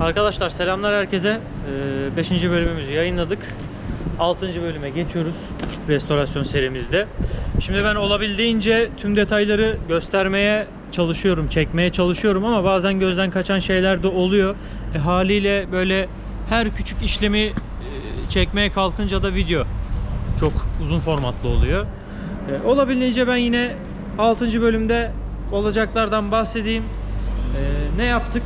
Arkadaşlar selamlar herkese. 5. bölümümüzü yayınladık. 6. bölüme geçiyoruz restorasyon serimizde. Şimdi ben olabildiğince tüm detayları göstermeye çalışıyorum, çekmeye çalışıyorum ama bazen gözden kaçan şeyler de oluyor. E, haliyle böyle her küçük işlemi e, çekmeye kalkınca da video çok uzun formatlı oluyor. E, olabildiğince ben yine 6. bölümde olacaklardan bahsedeyim. E, ne yaptık?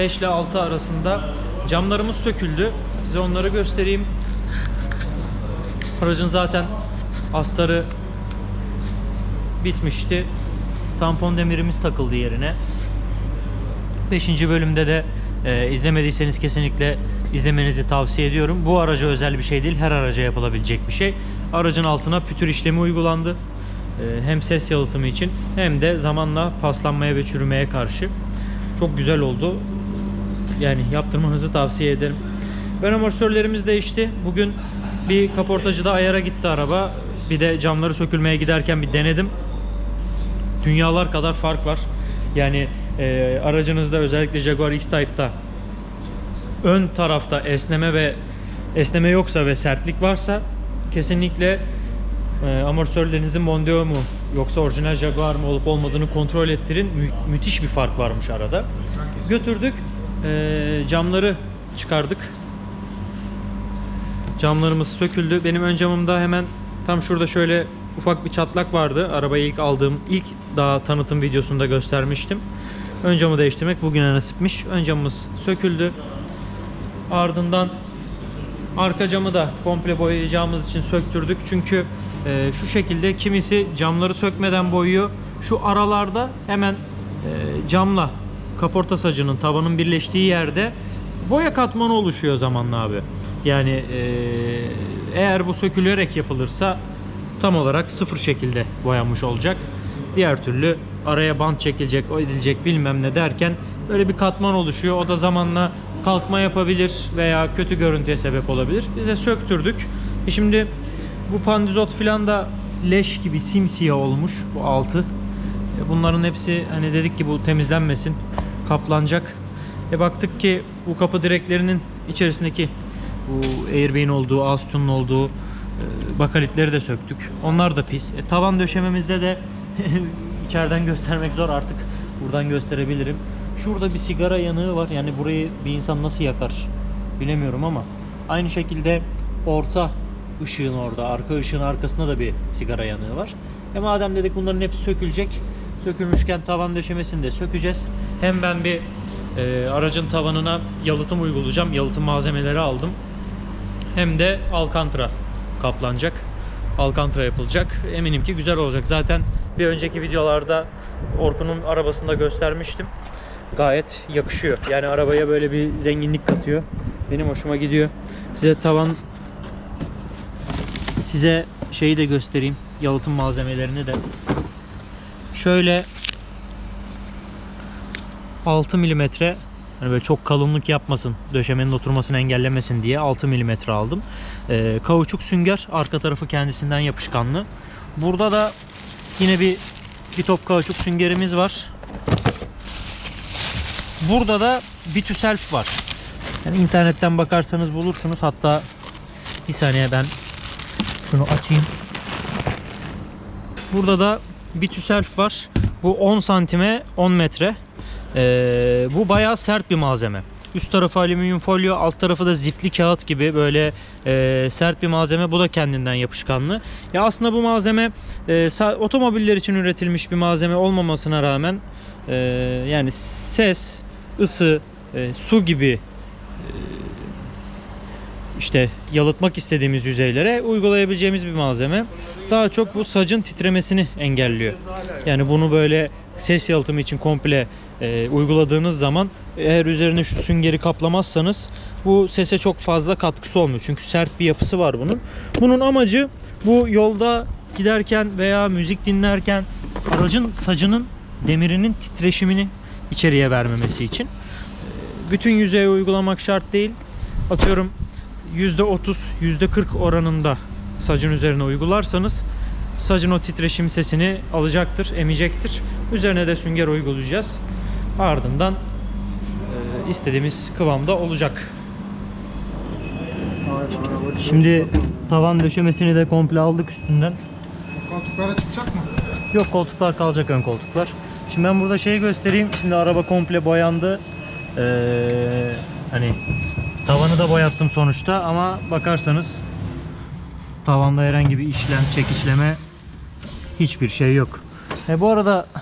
5 ile 6 arasında camlarımız söküldü. Size onları göstereyim. Aracın zaten astarı bitmişti. Tampon demirimiz takıldı yerine. 5. bölümde de e, izlemediyseniz kesinlikle izlemenizi tavsiye ediyorum. Bu araca özel bir şey değil, her araca yapılabilecek bir şey. Aracın altına pütür işlemi uygulandı. E, hem ses yalıtımı için hem de zamanla paslanmaya ve çürümeye karşı. Çok güzel oldu. Yani yaptırmanızı tavsiye ederim. Ön amortisörlerimiz değişti. Bugün bir kaportacıda ayara gitti araba. Bir de camları sökülmeye giderken bir denedim. Dünyalar kadar fark var. Yani e, aracınızda özellikle Jaguar X-Type'da ön tarafta esneme ve esneme yoksa ve sertlik varsa kesinlikle e, amortisörlerinizin Mondeo mu yoksa orijinal Jaguar mı olup olmadığını kontrol ettirin. Mü- müthiş bir fark varmış arada. Götürdük. E, camları çıkardık. Camlarımız söküldü. Benim ön camımda hemen tam şurada şöyle ufak bir çatlak vardı. Arabayı ilk aldığım ilk daha tanıtım videosunda göstermiştim. Ön camı değiştirmek bugüne nasipmiş. Ön camımız söküldü. Ardından arka camı da komple boyayacağımız için söktürdük. Çünkü e, şu şekilde kimisi camları sökmeden boyuyor. Şu aralarda hemen e, camla kaporta sacının tavanın birleştiği yerde boya katmanı oluşuyor zamanla abi. Yani eğer bu sökülerek yapılırsa tam olarak sıfır şekilde boyanmış olacak. Diğer türlü araya bant çekilecek, o edilecek bilmem ne derken böyle bir katman oluşuyor. O da zamanla kalkma yapabilir veya kötü görüntüye sebep olabilir. Biz de söktürdük. E şimdi bu pandizot filan da leş gibi simsiyah olmuş bu altı. E Bunların hepsi hani dedik ki bu temizlenmesin, kaplanacak. E baktık ki bu kapı direklerinin içerisindeki bu airbag'in olduğu, Aston'un olduğu e, bakalitleri de söktük. Onlar da pis. E, tavan döşememizde de içeriden göstermek zor artık. Buradan gösterebilirim. Şurada bir sigara yanığı var. Yani burayı bir insan nasıl yakar bilemiyorum ama aynı şekilde orta ışığın orada, arka ışığın arkasında da bir sigara yanığı var. E madem dedik bunların hepsi sökülecek. Sökülmüşken tavan döşemesini de sökeceğiz. Hem ben bir e, aracın tavanına yalıtım uygulayacağım. Yalıtım malzemeleri aldım. Hem de alkantra kaplanacak. Alkantra yapılacak. Eminim ki güzel olacak. Zaten bir önceki videolarda Orkun'un arabasında göstermiştim. Gayet yakışıyor. Yani arabaya böyle bir zenginlik katıyor. Benim hoşuma gidiyor. Size tavan size şeyi de göstereyim. Yalıtım malzemelerini de. Şöyle 6 milimetre Hani böyle çok kalınlık yapmasın, döşemenin oturmasını engellemesin diye 6 mm aldım. Ee, kauçuk sünger, arka tarafı kendisinden yapışkanlı. Burada da yine bir bir top kauçuk süngerimiz var. Burada da Vituself var. Yani internetten bakarsanız bulursunuz. Hatta bir saniye ben şunu açayım. Burada da Vituself var. Bu 10 santime 10 metre. Ee, bu bayağı sert bir malzeme. Üst tarafı alüminyum folyo, alt tarafı da zifli kağıt gibi böyle e, sert bir malzeme. Bu da kendinden yapışkanlı. Ya aslında bu malzeme e, otomobiller için üretilmiş bir malzeme olmamasına rağmen e, yani ses, ısı, e, su gibi e, işte yalıtmak istediğimiz yüzeylere uygulayabileceğimiz bir malzeme. Daha çok bu sacın titremesini engelliyor. Yani bunu böyle ses yalıtımı için komple e, uyguladığınız zaman eğer üzerine şu süngeri kaplamazsanız bu sese çok fazla katkısı olmuyor. Çünkü sert bir yapısı var bunun. Bunun amacı bu yolda giderken veya müzik dinlerken aracın sacının demirinin titreşimini içeriye vermemesi için. Bütün yüzeye uygulamak şart değil. Atıyorum %30, %40 oranında sacın üzerine uygularsanız sacın o titreşim sesini alacaktır, emecektir. Üzerine de sünger uygulayacağız. Ardından e, istediğimiz kıvamda olacak. Şimdi tavan döşemesini de komple aldık üstünden. Koltuklara çıkacak mı? Yok koltuklar kalacak ön koltuklar. Şimdi ben burada şeyi göstereyim. Şimdi araba komple boyandı. Ee, hani tavanı da boyattım sonuçta ama bakarsanız tavanda herhangi bir işlem, çekişleme hiçbir şey yok. E bu arada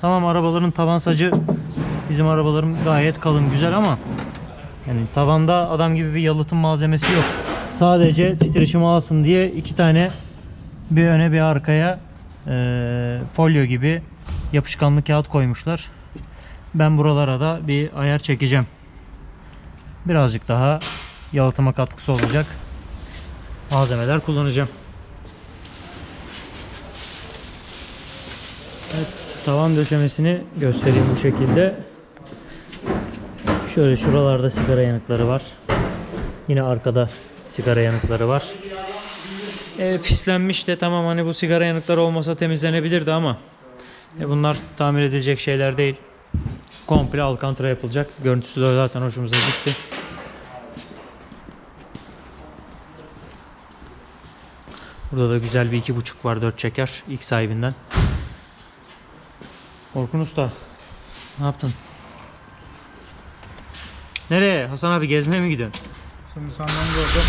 tamam arabaların tavan sacı bizim arabalarım gayet kalın güzel ama yani tavanda adam gibi bir yalıtım malzemesi yok. Sadece titreşimi alsın diye iki tane bir öne bir arkaya eee, folyo gibi yapışkanlı kağıt koymuşlar. Ben buralara da bir ayar çekeceğim. Birazcık daha yalıtıma katkısı olacak malzemeler kullanacağım. Evet, tavan döşemesini göstereyim bu şekilde. Şöyle şuralarda sigara yanıkları var. Yine arkada sigara yanıkları var. E, pislenmiş de tamam hani bu sigara yanıkları olmasa temizlenebilirdi ama e, bunlar tamir edilecek şeyler değil. Komple alkantara yapılacak. Görüntüsü de zaten hoşumuza gitti. Burada da güzel bir iki buçuk var dört çeker ilk sahibinden. Orkun Usta ne yaptın? Nereye? Hasan abi gezmeye mi gidiyorsun? Şimdi senden gördüm.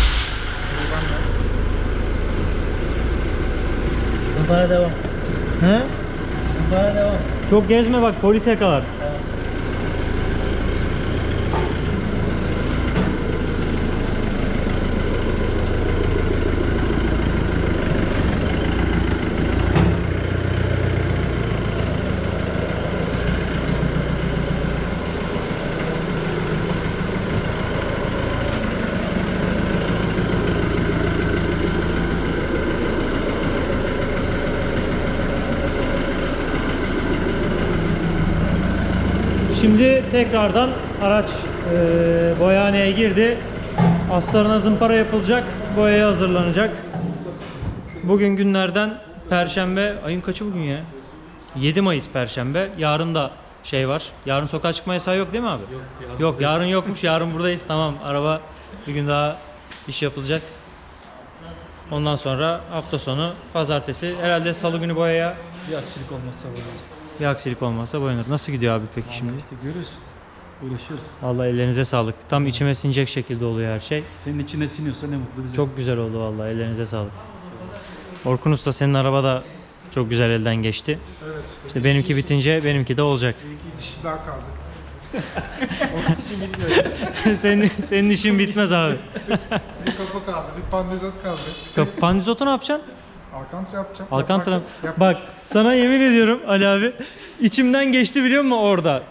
Buradan da. Zımpara devam. He? Zımpara devam. Çok gezme bak polis yakalar. Şimdi tekrardan araç e, boyaneye girdi. Aslarına zımpara yapılacak. Boyaya hazırlanacak. Bugün günlerden Perşembe. Ayın kaçı bugün ya? 7 Mayıs Perşembe. Yarın da şey var. Yarın sokağa çıkma yasağı yok değil mi abi? Yok. yarın Yok yarın yokmuş. Yarın buradayız. Tamam. Araba bir gün daha iş yapılacak. Ondan sonra hafta sonu pazartesi herhalde salı günü boyaya Bir aksilik olmazsa böyle. Bir aksilik olmazsa boyanır. Nasıl gidiyor abi peki şimdi? İşte görüyoruz. Uğraşıyoruz. Vallahi ellerinize sağlık. Tam içime sinecek şekilde oluyor her şey. Senin içine siniyorsa ne mutlu bize. Çok güzel oldu vallahi. Ellerinize sağlık. Orkun Usta senin araba da çok güzel elden geçti. Evet işte. İşte benimki bitince benimki de olacak. İki dişi daha kaldı. Onun için bilmiyorum. senin, senin işin bitmez abi. Bir kapı kaldı, bir pandezot kaldı. Kap- Pandizotu ne yapacaksın? Alcantara yapacağım. Alcantara. Yaparken- yap- Bak sana yemin ediyorum Ali abi. içimden geçti biliyor musun orada?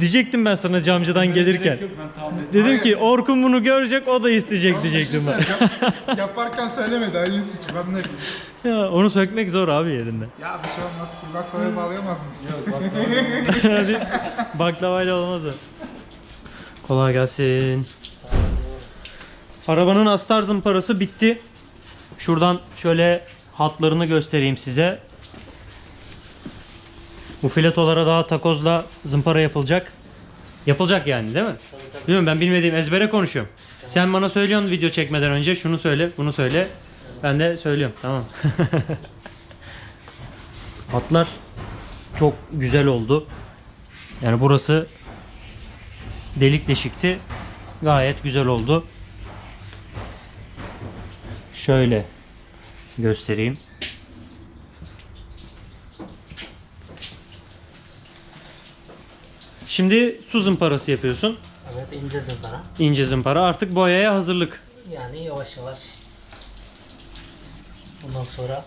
Diyecektim ben sana camcıdan gelirken. Ben tahmin ettim. Dedim Hayır. ki Orkun bunu görecek o da isteyecek Oğlum bir şey diyecektim ben. söyleyeceğim. Yaparken söylemedi hayırlısı için. Ben ne bileyim. Ya, onu sökmek zor abi yerinde. Ya bir şey olmaz. Bir baklavaya bağlayamaz mıyız? Yok Hadi baklavayla olmaz o. Kolay gelsin. Arabanın astar zımparası bitti. Şuradan şöyle hatlarını göstereyim size. Bu filetolara daha takozla zımpara yapılacak. Yapılacak yani değil mi? Bilmiyorum ben bilmediğim ezbere konuşuyorum. Sen bana söylüyorsun video çekmeden önce şunu söyle, bunu söyle. Ben de söylüyorum. Tamam. Hatlar çok güzel oldu. Yani burası delik deşikti. Gayet güzel oldu. Şöyle göstereyim. Şimdi su zımparası yapıyorsun. Evet ince zımpara. İnce zımpara. Artık boyaya hazırlık. Yani yavaş yavaş. Ondan sonra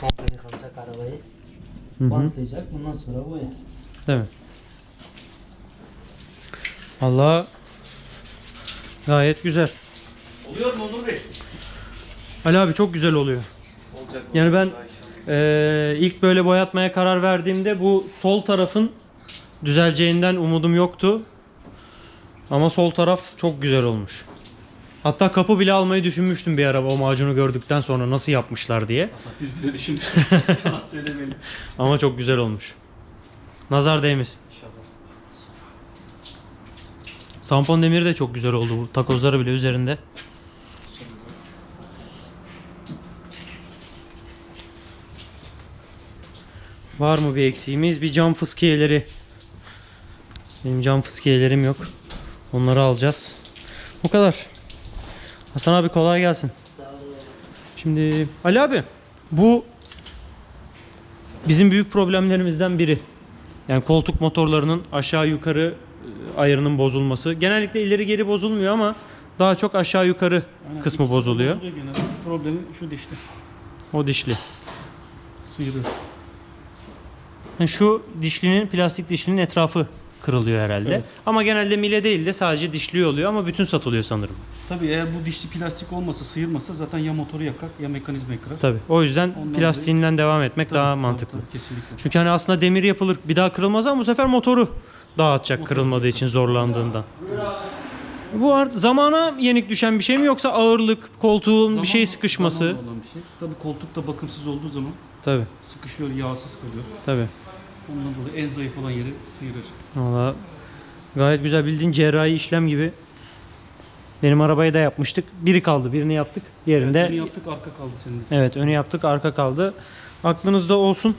komple yıkanacak arabayı. Hı hı. Bantlayacak. Bundan sonra boya. Değil mi? Allah gayet güzel. Oluyor mu Onur Bey? Ali abi çok güzel oluyor. Olacak. Yani ben eee, ilk böyle boyatmaya karar verdiğimde bu sol tarafın düzeleceğinden umudum yoktu. Ama sol taraf çok güzel olmuş. Hatta kapı bile almayı düşünmüştüm bir ara o macunu gördükten sonra nasıl yapmışlar diye. Biz bile düşünmüştük. Söylemeyelim. Ama çok güzel olmuş. Nazar değmesin. İnşallah. Tampon demiri de çok güzel oldu bu. Takozları bile üzerinde. Var mı bir eksiğimiz? Bir cam fıskiyeleri. Benim cam fıskiyelerim yok. Onları alacağız. Bu kadar. Hasan abi kolay gelsin. Şimdi Ali abi bu bizim büyük problemlerimizden biri. Yani koltuk motorlarının aşağı yukarı e, ayarının bozulması. Genellikle ileri geri bozulmuyor ama daha çok aşağı yukarı Aynen, kısmı bozuluyor. genelde. Problemi şu dişli. O dişli. Sıyırıyor. Şu dişlinin plastik dişlinin etrafı kırılıyor herhalde. Evet. Ama genelde mile değil de sadece dişli oluyor ama bütün satılıyor sanırım. Tabii eğer bu dişli plastik olmasa, sıyırmasa zaten ya motoru yakar ya mekanizmayı kırar. Tabii. O yüzden Ondan plastiğinden devam etmek Tabii, daha tabii, mantıklı. tabii, kesinlikle. Çünkü hani aslında demir yapılır bir daha kırılmaz ama bu sefer motoru dağıtacak Motor kırılmadığı için zorlandığından. Bu zamana yenik düşen bir şey mi yoksa ağırlık, koltuğun Zaman- bir şey sıkışması? zamanla olan bir şey. Tabii koltuk da bakımsız olduğu zaman Tabii, sıkışıyor, yağsız kalıyor. tabii. Ondan dolayı en zayıf olan yeri sıyırır. Valla gayet güzel bildiğin cerrahi işlem gibi. Benim arabayı da yapmıştık. Biri kaldı, birini yaptık. Diğerinde Bunu yaptık, arka kaldı senin. Evet önü yaptık arka kaldı. Aklınızda olsun.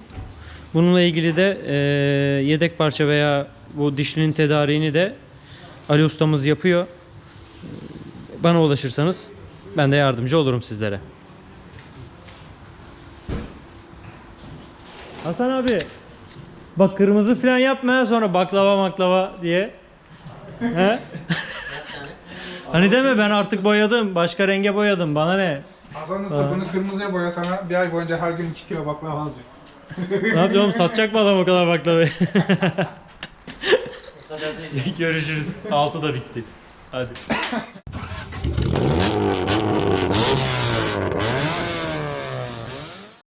Bununla ilgili de e, yedek parça veya bu dişlinin tedariğini de Ali ustamız yapıyor. Bana ulaşırsanız ben de yardımcı olurum sizlere. Hasan abi bak kırmızı falan yapma sonra baklava maklava diye. He? hani deme ben artık boyadım başka renge boyadım bana ne? Hasan Usta bunu kırmızıya boya sana bir ay boyunca her gün 2 kilo baklava alacak. Ne yapıyor oğlum satacak mı adam o kadar baklavayı? Görüşürüz. Altı da bitti. Hadi.